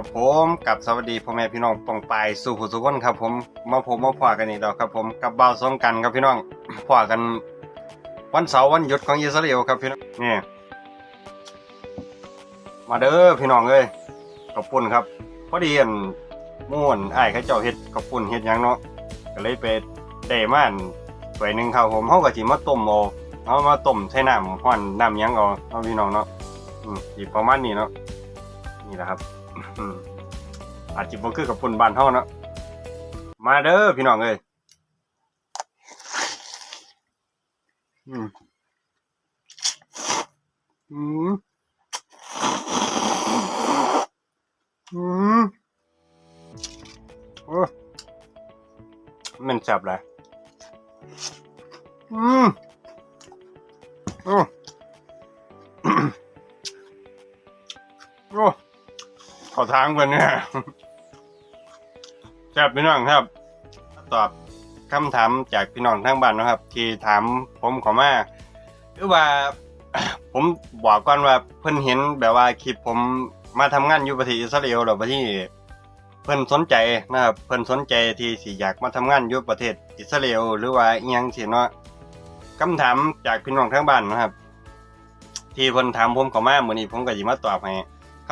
ับผมกับสวัสดีพ่อแม่พี่น้องปองปายสู่ผู้สุขคนครับผมมาผมมาพอกันอีกแล้วครับผมกับเบาสงกันครับพี่น้องพอกันวันเสาร์วันหยุดของอิสราเอลครับพี่น้องนี่มาเด้อพี่น้องเอ้ยขอบคุณครับพอดีอันม่วนไอ้ายเขาเจ้าเฮ็ดขอบคุณเฮ็ดยังเนาะก็เลยไปได้มาอันถ้วยหนึงครับผมเฮาก็สิมาต้มเอาเอามาต้มใส่น้ำฮ้อนน้ำยังเอาเอาพี่น้องเนาะอืมสิประมาณนี้เนาะนี่แหละครับ อืมอาจจะบ่คือกับปุ่นบ้านเฮาเนาะมาเด้อพี่น้องเอ้ยอืมอืมอืมโอ้มันแซ่บเลยอืมโอ้ โอ้ ขอทางเพิ่นเนี่ยครับพี่น้องครับ ตอบคำถามจากพี่น้องทางบ้านนะครับ ที่ถามผมขอมาคือว่า ผมบอกก่อนว่าเพิ่นเห็นแบบว่าคลิปผมมาทำงานอยู่ประเทศอิสราเอลหรือประเทศเพิ่นสนใจนะครับเพิ่นสนใจที่สิอยากมาทำงานอยู่ประเทศอิสราเอลหรือว่าอีหยังสิเนาะคำถามจากพี่น้องทางบ้านนะครับ ที่เพิ่นถามผมเข้ามามื้อนี้ผมก็สิมาตอบให้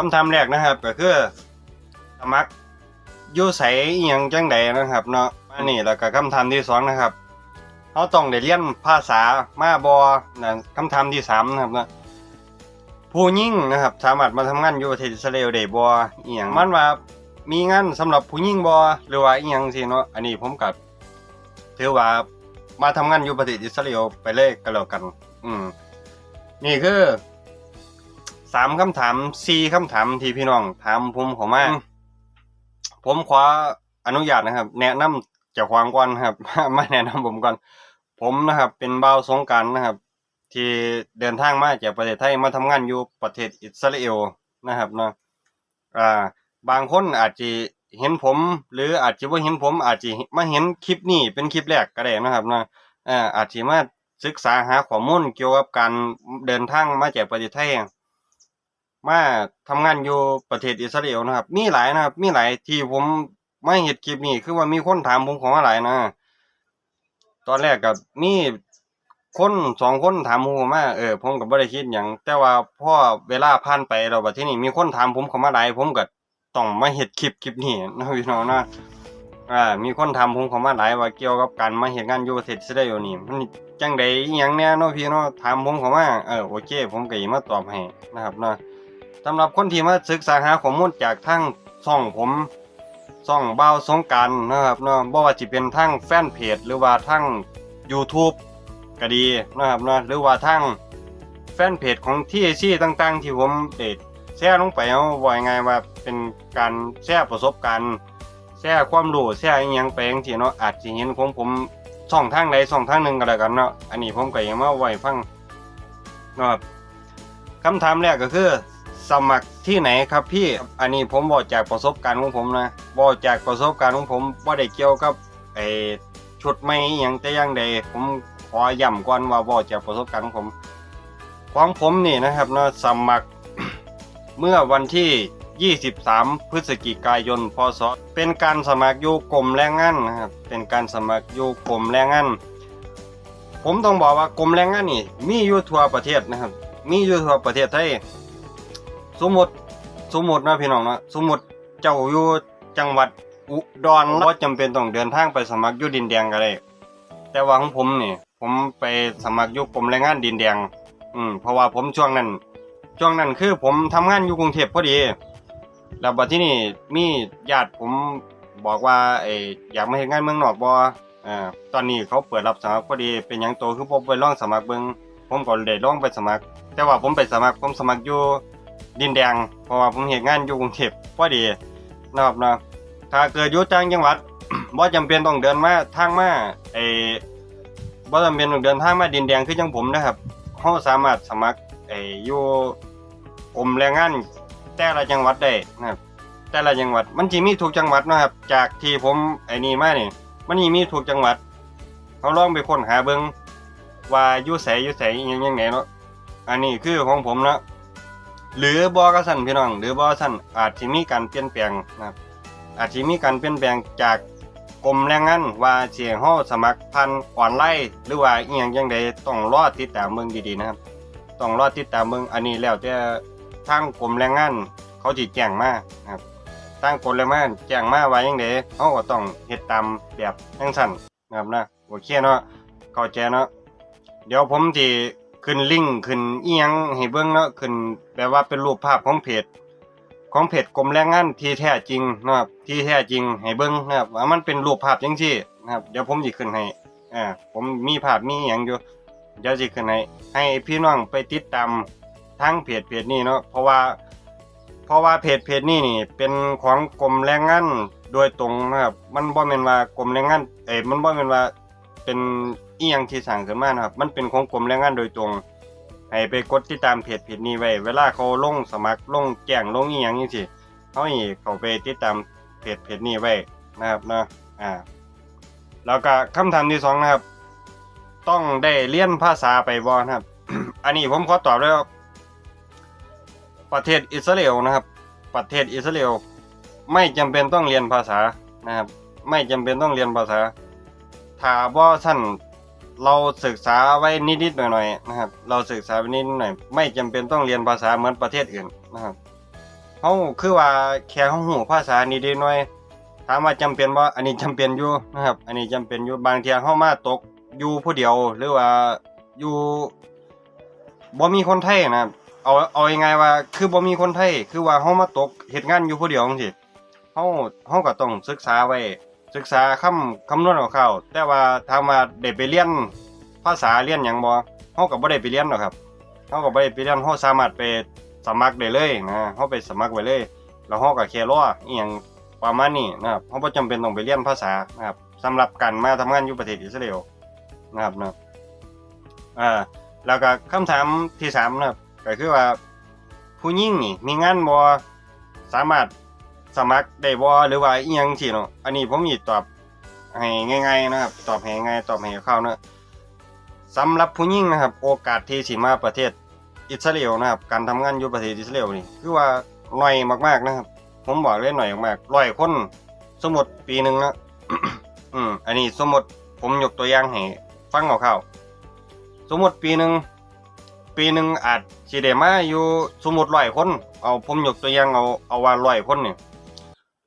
คำถามแรกนะครับ ก็คือสมัครอยู่ใสอหยังจังใดนะครับ เนาะอันนี้แล้วก็คำถามที่สองนะครับเขาต้องได้เรียนภาษามาบอนะคำถามที่สามนะครับเนาะผู้ยิ่งนะครับ สามารถมาทำงานอยู่ประเทศอิสราเอลได้บ่อีหยังมันว่ามีงานสำหรับผู้ยิ่งบ่หรือว่าอีหยังสิเนาะอันนี้ผมก็ถือว่ามาทำงานอยู่ประเทศอิสราเอลไปเลยก็แล้วกัน อืมนี่คือ สามคำถามสี่คำถามที่พี่น้องถามผมเขอมาผมขออนุญาตนะครับ แนะนำเจ้าของก่อนครับมาแนะนำผมก่อน ผมนะครับ เป็นบ่าวสงกรารนะครับ ที่เดินทางมาจากประเทศไทยมาทำงานอยู่ประเทศอิสราเอลนะครับเนาะอ่า บางคนอาจจะเห็นผม หรืออาจจะว่าเห็นผมอาจจะมาเห็นคลิปนี้เป็นคลิปแรกก็ได้นะครับเนาะอ่าอาจจะมาศึกษาหาข้อมูลเกี่ยวกับการเดินทางมาจากประเทศไทย มาทำงานอยู่ประเทศอิสราเอลนะครับ มีหลายนะครับ มีหลายที่ผมไม่เห็นคลิปนี้คือว่ามีคนถามผมของมาหลายนะ ตอนแรกกับมีคนสองคนถามผมมาเออผมก็บ่ได้คิดหยังแต่ว่าพอเวลาผ่านไปแล้วบัดทีนี้มีคนถามผมเข้ามาหลายผมก็ต้องมาเฮ็ดคลิปคลิปนี้นะพี่น้องนะอ่ามีคนถามผมเข้ามาหลายว่าเกี่ยวกับการมาเฮ็ดงานอยู่ประเทศอิสราเอลนี่มันจังไดอิหยังแน่เนาะพี่เนาะถามผมเข้ามาเออโอเค ผมก็สิมาตอบให้นะครับเนาะ สำหรับคนที่มาศึกษาหาข้อมูลจากทางช่องผมช่องเบ่าสงการนะครับเนาะบ่ว่าจะเป็นทางแฟนเพจหรือว่าทาง YouTube ก็ดีนะครับเนาะหรือว่าทางแฟนเพจของที่ซี่ต่างๆ ที่ผมได้แชร์ลงไปเอาไว่ายังไงว่าเป็นการแชร์ประสบการณ์แชร์ความรู้แชร์อีหยังไปจังซี่เนาะอาจสิเห็นของผมช่องทางใดช่องทางหนึ่งก็แล้วกันเนาะอันนี้ผมก็ยังมาไว้ฟังนะครับคำถามแรกก็คือ สมัครที่ไหนครับพี่ อันนี้ผมบอกจากประสบการณ์ของผมนะบอกจากประสบการณ์ของผมว่าได้เกี่ยวกับไอ้ชุดไม่อหย่างแต่อย่างใดผมขอย้ำก่อนว่าบอกจากประสบการณ์ของผมของผมนี่นะครับเนาะสมัครเมื่อวันที่ 23 พฤศจิกายน พศ เป็นการสมัครอยู่กรมแรงงานนะครับ เป็นการสมัครอยู่กรมแรงงาน ผมต้องบอกว่ากรมแรงงานนี่ มีอยู่ทั่วประเทศนะครับ มีอยู่ทั่วประเทศไทย สมมติสมมตินะพี่น้องนะสมมติเจ้าอยู่จังหวัดอุดรบ่จำเป็นต้องเดินทางไปสมัครอยู่ดินแดงก็ได้ แต่ว่าของผมนี่ ผมไปสมัครอยู่กรมแรงงานดินแดง อืมเพราะว่าผมช่วงนั้นช่วงนั้นคือผมทำงานอยู่กรุงเทพพอดี แล้วบัดที่นี่มีญาติผมบอกว่าไอ้อยากมาเฮ็ดงานเมืองนอกบ่อ่าตอนนี้เขาเปิดรับสมัครพอดี เป็นยังโตคือผมไปลองสมัครเบิงผมก็ได้ลองไปสมัคร แต่ว่าผมไปสมัครผมสมัครอยู่ ดินแดง เพราะว่าผมเห็นงานอยู่กรุงเทพพอดีนะครับเนาะถ้าเกิดอยู่ต่างจังหวัดบ่จำเป็นต้องเดินมาทางมาไอ้บ่จำเป็นต้องเดินทางมาดินแดงคือจังผมนะครับเฮาสามารถสมัครไอ้อยู่กรมแรงงานแต่ละจังหวัดได้นะครับแต่ละจังหวัดมันสิมีทุกจังหวัดนะครับ จากที่ผมไอ้นี่มานี่มันสิมีทุกจังหวัดเฮาลองไปค้นหาเบิ่งว่าอยู่ไสอยู่ไสยังจังไดเนาะอันนี้คือของผมเนาะ หรือบอกระสันพี่น้อง หรือบอกสันอาจจะมีการเปลี่ยนแปลงนะครับอาจจะมีการเปลี่ยนแปลงจากกรมแรงงานว่าเสียงห้อสมัครพันออนไลน์หรือว่าอีหยังจังใดต้องรอติดตามเบิ่งดีๆนะครับต้องรอติดตามเบิ่งอันนี้แล้วแต่ทางกรมแรงงานเขาสิแจ้งมานะครับทางกรมแรงงานแจ้งมาว่าจังไดเฮาก็ต้องเฮ็ดตามแบบจังซั่นนะครับนะโอเคเนาะเข้าใจเนาะเดี๋ยวผมสิ ขึ้นลิงก์ขึ้นเอียงให้เบิ่งเนาะขึ้นแบบว่าเป็นรูปภาพของเพจของเพจกรมแรงงานที่แท้จริงนะครับที่แท้จริงให้เบิ่งนะครับว่ามันเป็นรูปภาพจังซี่นะครับ เดี๋ยวผมสิขึ้นให้อ่าผมมีภาพมีหยังอยู่ เดี๋ยวสิขึ้นให้ให้พี่น้องไปติดตามทางเพจเพจนี้เนาะเพราะว่า เพราะว่าเพจเพจนี้นี่เป็นของกรมแรงงานโดยตรงนะครับ มันบ่แม่นว่ากรมแรงงานเอ้มันบ่แม่นว่าเป็น อีหยังที่สร้างขึ้นมานะครับ มันเป็นของกรมแรงงานโดยตรง ให้ไปกดติดตามเพจเพจนี้ไว้ เวลาเขาลงสมัครลงแจ้งลงอีหยังจังซี่เฮาให้เขาไปติดตามเพจเพจนี้ไว้นะครับเนาะอ่าแล้วก็คำถามที่สองนะครับ ต้องได้เรียนภาษาไปบ่นะครับ อันนี้ผมขอตอบเลยว่าประเทศอิสราเอลนะครับ ประเทศอิสราเอลไม่จำเป็นต้องเรียนภาษานะครับ ไม่จำเป็นต้องเรียนภาษาถ้าบ่ท่าน เราศึกษาไว้นิดๆหน่อยๆนะครับ เราศึกษาไว้นิดหน่อย ไม่จำเป็นต้องเรียนภาษาเหมือนประเทศอื่นนะครับเฮาคือว่าแค่เฮาฮู้ภาษานิดๆหน่อยถามว่าจำเป็นบ่าอันนี้จำเป็นอยู่นะครับ อันนี้จำเป็นอยู่บางเที่ยเฮามาตกอยู่ผู้เดียวหรือว่าอยู่บ่มีคนไทยนะครับเอาเอายังไงว่าคือบ่มีคนไทยคือว่าเฮามาตกเฮ็ดงานอยู่ผู้เดียวจังๆเฮาเฮาก็ต้องศึกษาไว้ ศึกษาคำคำนวณของเขาแต่ว่าถามาได้ไปเรียนภาษาเรียนหยังบ่เฮาก็บ่ได้ไปเรียนหรอกครับเฮาก็บ่ได้ไปเรียนเฮาสามารถไปสมัครได้เลยนะเฮาไปสมัครไว้เลย แล้วเฮาก็แค่รออีหยังประมาณนี้นะครับเฮาบ่จำเป็นต้องไปเรียนภาษานะครับสำหรับการมาทำงานอยู่ประเทศอิสราเอลนะครับนะอ่าแล้วก็คำถามที่สามนะครับก็คือว่าผู้หญิงนี่มีงานบ่สามารถ สมัครได้บ่หรือว่าอีหยังสิเนาะอันนี้ผมสิตอบให้ง่ายๆนะครับ ตอบให้ง่ายตอบให้คร่าเนาะสำหรับผู้หญิงนะครับ โอกาสที่สิมาประเทศอิสราเอลนะครับ การทำงานอยู่ประเทศอิสราเอลนี่คือว่าหน้อยมากๆนะครับ ผมบอกเลยหน่อยมากๆร้อยคนสมมติปีหนึ่งนะอืมอันนี้สมมติผมยกตัวอย่างให้ฟังคร่าวๆสมมติปีหนึ่งปีหนึ่งอาจสิได้มาอยู่สมมุติร้อยคน เอาผมยกตัวอย่างเอาเอาว่าร้อยคนเนี่ย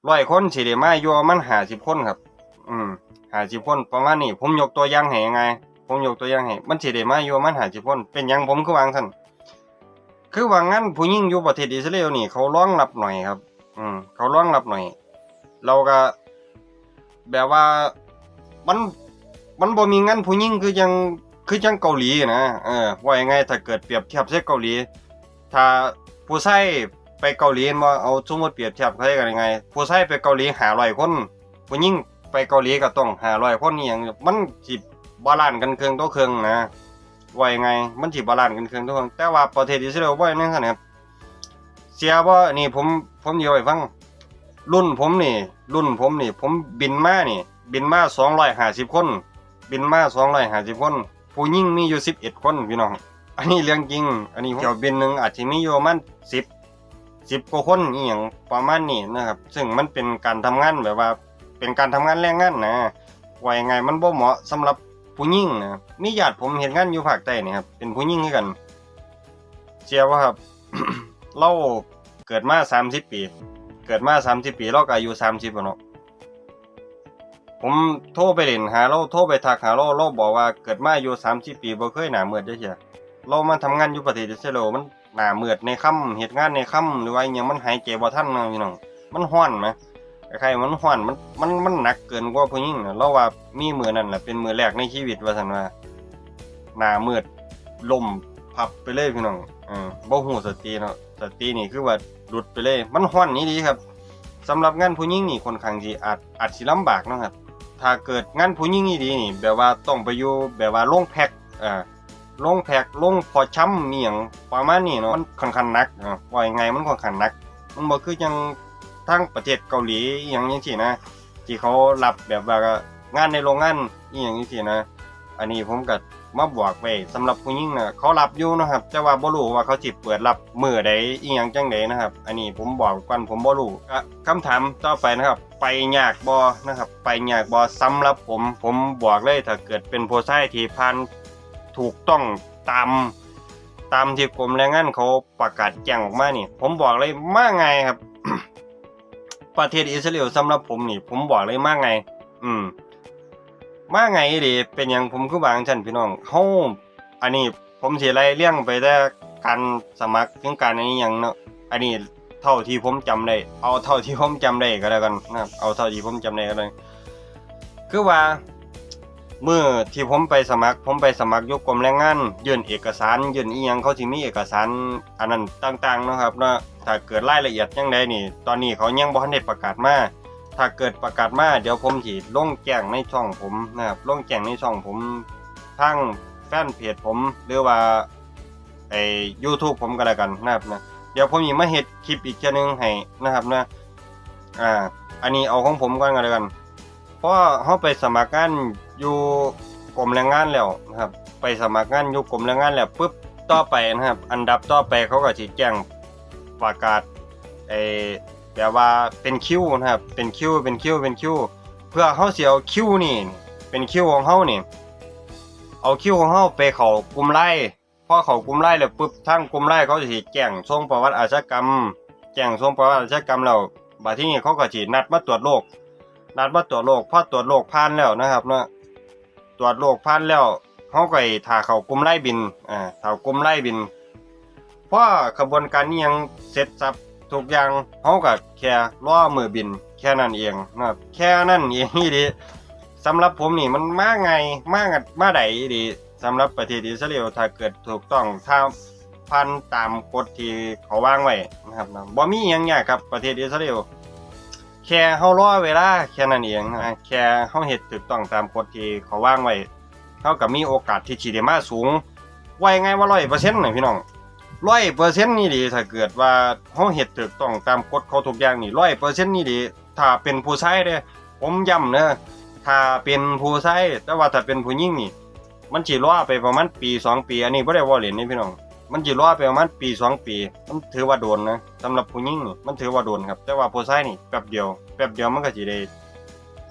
ร้อยคนสิได้มาอยู่มันห้าสิบคนครับ อืมห้าสิบคนประมาณนี้ผมยกตัวอย่างให้ยังไง ผมยกตัวอย่างให้มันสิได้มาอยู่มันห้าสิบคน เป็นยังผมคือวางท่านคือว่างั้นผู้หญิงอยู่ประเทศอิสราเอลนี่เขาร้องรับหน่อยครับ อืมเขาร้องรับหน่อย เราก็ แบบว่ามันมันบ่มีงั้นผู้หญิงคือยังคือจังเกาหลีนะเออว่ายังไงถ้าเกิดเปรียบเทียบใช้เกาหลี ถ้าผู้ชาย ไปเกาหลีมาเอาสมมติเปรียบเทียบใช้กันยังไง ผู้ชายไปเกาหลีหาร้อยคนผู้หญิงไปเกาหลีก็ต้องหาร้อยคนนี่อย่างมันสิบาลานซ์กันเครื่องต่อเครื่องนะว่ายังไงมันสิบาลานซ์กันเครื่องต่อเครื่องแต่ว่าประเทศอิสราเอลบ่อย่างนั้นครับเสียบ่นี่ผมผมเดียวให้ฟังรุ่นผมนี่ รุ่นผมนี่ ผมบินมานี่ บินมาสองร้อยห้าสิบคน บินมาสองร้อยห้าสิบคน ผู้หญิงมีอยู่สิบเอ็ดคนพี่น้อง อันนี้เรื่องจริง อันนี้เที่ยวบินหนึ่งอาจจะมีอยู่มันสิบ สิบกว่าคนอีหยังประมาณนี้นะครับ ซึ่งมันเป็นการทำงานแบบว่า เป็นการทำงานแรงงานนะว่ายังไงมันบ่เหมาะสำหรับผู้หญิงนะมีญาติผมเห็นงานอยู่ภาคใต้นี่ครับเป็นผู้หญิงคือกันเชื่อว่าครับเราเกิดมาสามสิบปี เกิดมาสามสิบปีเราก็อายุสามสิบเนาะผมโทรไปเล่นหาเราโทรไปทักหาเราเราบอกว่าเกิดมาอายุสามสิบปีบ่เคยหนาเมือดจักเที่ยเรามาทำงานอยู่ประเทศอิสราเอลมัน หนาเมือดในค่ำเหตุงานในค่ำหรือว่าอหยังมันหายใจบ่ทันนะพี่น้องมันฮ้อนไหมใครมันฮ้อนมันมันมันหนักเกินกว่าผู้หญิงน่ะเราว่ามีมือนั่นแหละเป็นมือแรกในชีวิตว่าซั่นว่าหนาเมือดลมพับไปเลยพี่น้องเออบ่ฮู้สติเนาะสตินี่คือว่าหลุดไปเลย มันฮ้อนนี่ดีครับสำหรับงานผู้หญิงนี่คนข้างสิอาจอาจสิลำบากนะครับถ้าเกิดงานผู้หญิงนี่ดีนี่แบบว่าต้องไปอยู่แบบว่าโรงแพ็คอ่า โรงแพ็คโรงพอช้ำมีหยังประมาณนี้เนาะมันค่อนข้างหนักเนาะว่ายังไงมันค่อนข้างหนัก มันบ่คือจังทางประเทศเกาหลีอหยังจังซี่นะที่เขารับแบบว่างานในโรงงานอีหยังจังซี่นะ อันนี้ผมก็มาบอกไว้สำหรับผู้หญิงน่ะเขารับอยู่นะครับแต่ว่าบ่รู้ว่าเขาสิเปิดรับมือใดอีหยังจังไดนะครับ อันนี้ผมบอกก่อนผมบ่รู้ก็คำถามต่อไปนะครับ ไปยากบ่นะครับ ไปยากบ่สำหรับผมผมบอกเลยถ้าเกิดเป็นผู้ชายที่ผ่าน ถูกต้องตามตามที่กรมแรงงานเขาประกาศแจ้งออกมานี่ ผมบอกเลยมากไงครับ ประเทศอิสราเอลสำหรับผมนี่ ผมบอกเลยมากไง อืมมากไงดิเป็นอย่างผมคือบางท่านพี่น้องเฮาอันนี้ผมเสิไล่เลี่ยงไปแต่การสมัครถึงการอันนี้ยังเนาะอันนี้เท่าที่ผมจำได้ เอาเท่าที่ผมจำได้ก็แล้วกันนะครับเอาเท่าที่ผมจำได้ก็เลยคือว่า เมื่อที่ผมไปสมัคร ผมไปสมัครยกกรมแรงงานยื่นเอกสารยื่นอีหยังเขาสิมีเอกสารอันนั้นต่างๆเนาะครับเนาะถ้าเกิดรายละเอียดยังไดนี่ ตอนนี้เขายังบ่ทันได้ประกาศมาถ้าเกิดประกาศมาเดี๋ยวผมสิลงแจ้งในช่องผมนะครับลงแจ้งในช่องผมทางแฟนเพจผมหรือว่าไอ้ YouTube ผมก็แล้วกันนะครับนะเดี๋ยวผมสิมาเฮ็ดคลิปอีกเทื่อนึงให้นะครับนะอ่าอันนี้เอาของผมก่อนก็แล้วกัน พราะเขาไปสมัครงานอยู่กรมแรงงานแล้วนะครับ ไปสมัครงานอยู่กรมแรงงานแล้วปุ๊บต่อไปนะครับ อันดับต่อไปเขาก็สิแจ้งประกาศไอ้แบบว่าเป็นคิวนะครับ เป็นคิวเป็นคิวเป็นคิวเพื่อเขาเสิเอาคิวนี่ เป็นคิวของเขานี่เอาคิวของเขาไปเขากลุ่มไล่พอเขากลุ่มไล่แล้วปุ๊บทางกลุ่มไล่เขาจะสิแจ้งส่งประวัติอาชญากรรมแจ้งส่งประวัติอาชญากรรมแล้วบัดที่นี้เขาก็สินัดมาตรวจโรค นัดมาตรวจโรคพอตรวจโรคผ่านแล้วนะครับเนาะตรวจโรคผ่านแล้วเขาก็ถ่าเขากลุ่มไล่บินอ่าถ่ากลุ่มไล่บินเพราะขบวนการนี้ยังเสร็จสับทุกอย่างเขาก็แค่ล่อมือบิน แค่นั้นเองนะครับแค่นั้นเองนี่ดีสำหรับผมนี่มันมากไงมากมาไดดีสำหรับประเทศอิสราเอลถ้าเกิดถูกต้องถ้าพันตามกฎที่เขาวางไว้นะครับนะบ่มีหยังยากครับประเทศอิสราเอล แค่เฮารอเวลาแค่นั้นเองนะแค่เฮาเฮ็ดถูกต้องตามกฎที่เขาวางไว้เฮาก็มีโอกาสที่สิได้มาสูงไว้ไงว่า100%น่ะพี่น้อง100%นี่ดีถ้าเกิดว่าเฮาเฮ็ดถูกต้องตามกฎเขาทุกอย่างนี่100%นี่ดีถ้าเป็นผู้ชายเด้ผมย้ำนะถ้าเป็นผู้ชายแต่ว่าถ้าเป็นผู้หญิงนี่ มันสิรอไปประมาณปีสองปี อันนี้บ่ได้ว่าเล่นนี่พี่น้อง มันสิรอไปประมาณปีสองปี มันถือว่าโดนนะสำหรับผู้หญิงนี่มันถือว่าโดนครับ แต่ว่าผู้ชายนี่แป๊บเดียวแป๊บเดียวมันก็สิได้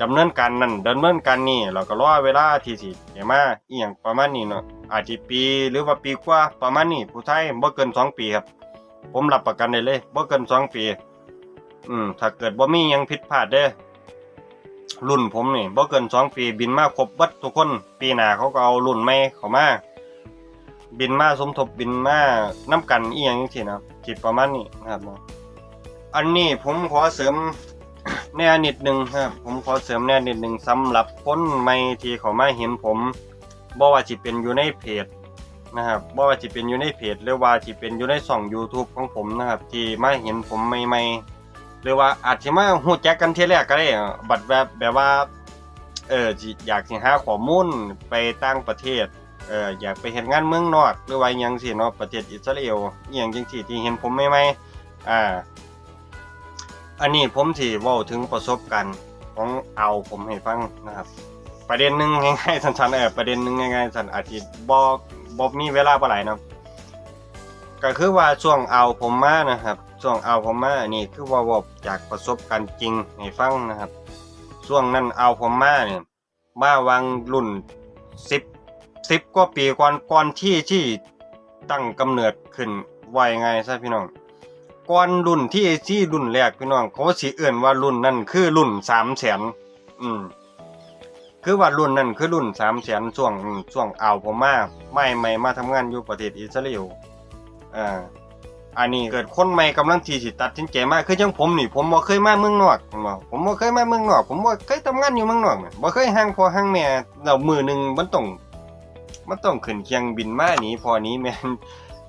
ดำเนินการนั่นดำเนินการนี่เราก็รอเวลาที่สิเดี๋ยวมาอีหยังประมาณนี้เนาะอาจสิปีหรือว่าปีกว่าประมาณนี้ผู้ชายบ่เกินสองปีครับ ผมรับประกันได้เลยบ่เกินสองปี อืม ถ้าเกิดบ่มียังผิดพลาดเด้อรุ่นผมนี่บ่เกินสองปีบินมาครบเบิดทุกคน ปีหน้าเขาก็เอารุ่นใหม่เข้ามา บินมาสมทบบินมาน้ำกันอีหยังจังซี่นะครับจิตประมาณนี้นะครับเนาะอันนี้ผมขอเสริมแน่นิดนึงครับผมขอเสริมแน่นิดนึงสำหรับคนใหม่ที่เขามาเห็นผมบ่ว่าสิเป็นอยู่ในเพจนะครับบ่ว่าสิเป็นอยู่ในเพจหรือว่าสิเป็นอยู่ในช่อง YouTube ของผมนะครับ ที่มาเห็นผมใหม่ๆหรือว่าอาจสิมาฮู้จักกันเที่ยแรกก็ได้บัดแบบแบบว่าเอออยากสิหาข้อมูลไปต่างประเทศ เอออยากไปเห็นงานเมืองนอกหรือว่ายังสิเนาะประเทศอิสราเอลอหยังจังซี่ที่เห็นผมใหม่อ่า อันนี้ผมสิเว้าถึงประสบการณ์ของเอาผมให้ฟังนะครับ ประเด็นหนึ่งง่ายๆสั้นๆเออประเด็นหนึ่งง่ายๆสั้นอาทิตย์บ่บ่มีเวลาบ่หลายเนะก็คือว่าช่วงเอาผมมานะครับช่วงเอาผมมาอันนี้คือว่าเว้าจากประสบการณ์จริงให้ฟังนะครับช่วงนั้นเอาผมมาเนี่ยมาวางรุ่น10 สิบกว่าปีก่อนก่อนที่ที่ตั้งกำเนิดขึ้นไวไงซะพี่น้องก่อนรุ่นที่ที่รุ่นแรกพี่น้องเขาสิเอื่นว่ารุ่นนั้นคือรุ่นสามแสนอืมคือว่ารุ่นนั้นคือรุ่นสามแสนช่วงช่วงเอาผมมาไม่ไม่มาทำงานอยู่ประเทศอิสราเอลอ่าอันนี้เกิดคนใหม่กำลังทีสิตัดสินใจมากคือจังผมนี่ผมบ่เคยมาเมืองนอกผมบ่ผมบ่เคยมาเมืองนอก ผมบ่เคยทำงานอยู่เมืองนอกมบ่เคยห่างพอห่างแม่แล้วมือหนึ่งมันต้อง มันต้องขึ้นเคียงบินมาหนีพอนี้แม่น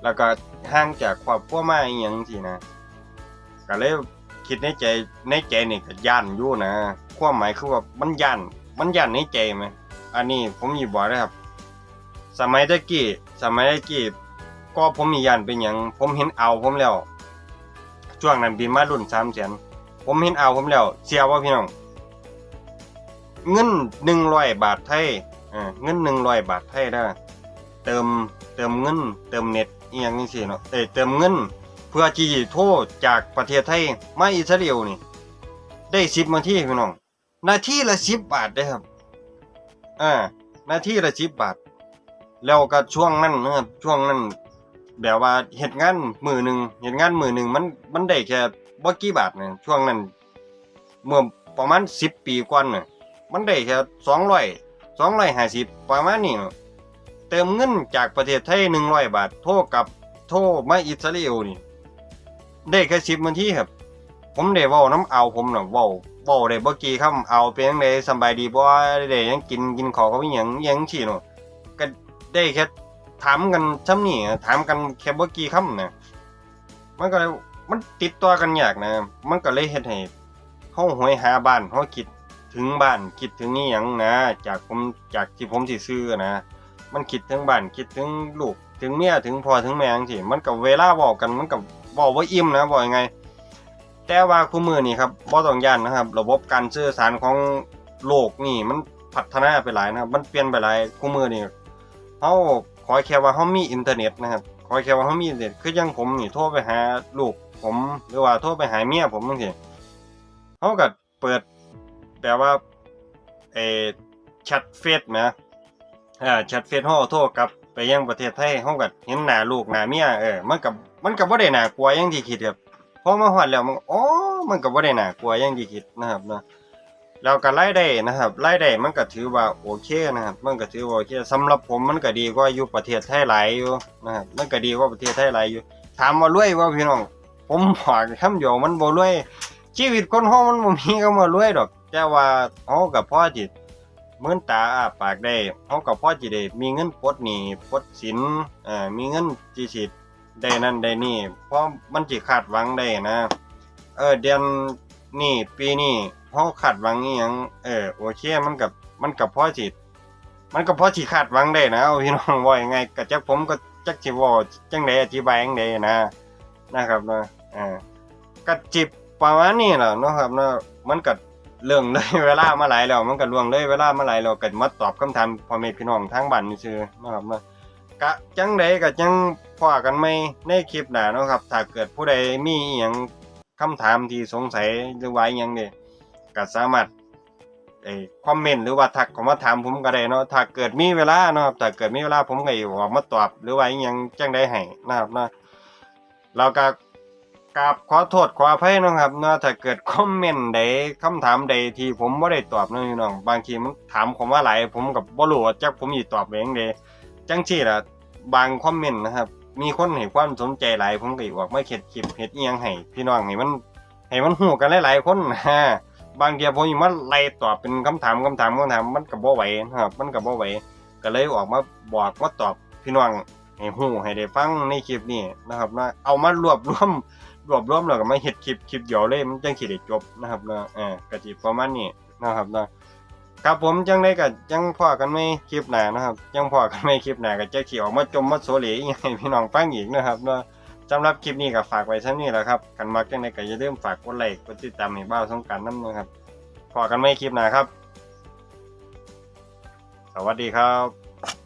แล้วก็ห่างจากครอบครัวมาอีหยังสินะก็เลยคิดในใจในใจนี่ก็ย่านอยู่นะความหมายคือว่ามันย่านมันย่านในใจไหมอันนี้ผมอยู่บอกเลยครับ สมัยตะกี้สมัยตะกี้ก็ผมมีย่านเป็นหยังผมเห็นเอาผมแล้วช่วงนั้นบินมารุ่นสามแสนผมเห็นเอาผมแล้วเสียว่าพี่น้องเงินหนึ่งร้อยบาทไทย อ่าเงินหนึ่งร้อยบาทไทยได้เติมเติมเงิน เติมเน็ตเอียงจังซี่เนาะเอเติมเงิน เพื่อที่จะโทรจากประเทศไทยมาอิสราเอลนี่ ได้10นาทีพี่น้องนาทีละ10บบาทเด้ครับอ่านาทีละ10บบาท แล้วก็ช่วงนั้นนะครับช่วงนั้นแบบว่าเฮ็ดงานมือหนึ่งเฮ็ดงานมือหนึ่งมันมันได้แค่บ่กี่บาทเนะช่วงนั้นเมื่อประมาณ10ปีก่อนน่ะมันได้แค่200 250 ประมาณนี้เติมเงินจากประเทศไทย 100 บาท โทรกับโทรมาอิสราเอลนี่ ได้แค่10นาทีครับ ผมได้ว้าน้ำเอาผมน่ะว้าเว้าได้บ่กี่คำเอาเป็นจังไดสบายดีบ่ได้ยังกินกินข้าวกับอิหยังหยังซี่เนาะก็ได้แค่ถามกันซ้ำนี่ถามกันแค่บ่กี่คำนะมันก็เลยมันติดต่อกันยากนะ มันก็เลยเฮ็ดให้เฮาหวยหาบ้านเฮาคิด ถึงบ้านคิดถึงอีหยังนะจากผมจากที่ผมสิซื้อนะ มันคิดถึงบ้านคิดถึงลูกถึงเมียถึงพ่อถึงแม่จังซี่มันก็เวลาเว้ากันมันก็เว้าบ่าอิ่มนะว่ายังไง แต่ว่าคู่มือนี่ครับบ่ต้องย่านนะครับ ระบบการสื่อสารของโลกนี่มันพัฒนาไปหลายนะครับ มันเปลี่ยนไปหลายคู่มือนี่เฮาขอแค่ว่าเฮามีอินเทอร์เน็ตนะครับขอแค่ว่าเฮามีอินเทอร์เน็ตคืออยังผมนี่โทรไปหาลูกผมหรือว่าโทรไปหาเมียผมจังซี่เฮาก็เปิด แบบว่าเอ่อแชทเฟซนะอ่าแชทเฟซเฮาโทรกลับไปยังประเทศไทยเฮาก็เห็นหน้าลูกหน้าเมียเออมันก็มันก็บ่ได้หน่ากลัวย่างที่คิดครับพอมาฮอดแล้วมันอ๋อมันก็บ่ได้หน่ากลัวย่างที่คิดนะครับนะแล้วก็รายได้นะครับรายได้มันก็ถือว่าโอเคนะครับ มันก็ถือว่าโอเคสำหรับผมมันก็ดีกว่าอยู่ประเทศไทยหลายอยู่นะครับมันก็ดีกว่าประเทศไทยหลายอยู่ ถามว่ารวยบ่พี่น้อง ผมบอกคำเดียวมันบ่รวยชีวิตคนเฮามันบ่มีคำว่ารวยดอก แต่ว่าเฮาก็พอจิตมื่นตาอาปากได้เฮาก็พอจิตได้มีเงินปลดหนี้ปลดสินอ่ามีเงินที่สิได้นั่นได้นี่เพราะมันสิคาดหวังได้นะเออเดือนนี่ปีนี้เฮาคาดหวังอีหยังเออโอเคมันกับมันกับพ่อสิตมันก็พอสิคาดหวังได้นะเอาพี่น้องว่ายังไงก็จักผมก็จักสิว้าจังไดอธิบายจังไดนะนะครับเนาะอ่าก็จิบประมาณนี้ล่ะเนาะครับเนาะมันก็ เรื่องเลยเวลามาหลายแล้วมันก็ล่วงเลยเวลามาหลายแล้วก็มาตอบคำถามพ่อแม่พี่น้องทางบ้านนี่ซื่อนะครับเนาะกะจังใดก็จังพอกันไม่ในคลิปหน้าเนาะครับ ถ้าเกิดผู้ใดมีอหยังคำถามที่สงสัยหรือว่าอหยังเนี่ยก็สามารถเอ้คอมเมนต์หรือว่าทักเข้ามาถามผมก็ได้เนาะถ้าเกิดมีเวลาเนาะครับถ้าเกิดมีเวลาผมก็สิออกมาตอบหรือว่าอหยังจังใดให้นะครับเนาะเราก็ กราบขอโทษขออภัยนะครับเนาะถ้าเกิดคอมเมนต์ใดคำถามใดที่ผมบ่ได้ตอบนะพี่น้องบางทีมันถามผมว่าหลายผมก็บ่รู้ว่าจักผมสิตอบไปจังไดจังซี่ล่ะบางคอมเมนต์นะครับ มีคนให้ความสนใจหลายผมก็ออกมาเขียนคลิปเฮ็ดอียงให้พี่น้องให้มันให้มันฮู้กันหลายๆคนนะบางทีผมสิมาไล่ตอบเป็นคำถามคำถามคำถามมันก็บ่ไหวนะครับมันก็บ่ไหวก็เลยออกมาบอกมาตอบพี่น้องให้ฮู้ให้ได้ฟังในคลิปนี้นะครับนะเอามารวบรวม รวบรวมแล้วก็มาเฮ็ดคลิปคลิปเดียวเลยมันจังสิได้จบนะครับนะเออก็สิประมาณนี้นะครับนะครับผมจังได้กับจังพ่อกันไม่คลิปหนานะครับจังพ่อกันไม่คลิปหนาก็จะเขียวมาจมมาโซเลยังไงพี่น้องฟังอีกนะครับเนาะสำหรับคลิปนี้ก็ฝากไว้เท่านี้แหละครับกันมักจังได้ก็อย่าลืมฝากกดไลค์กดติดตามให้บ้าสงการน้ำนะครับพอกันไม่คลิปหนาครับ สวัสดีครับ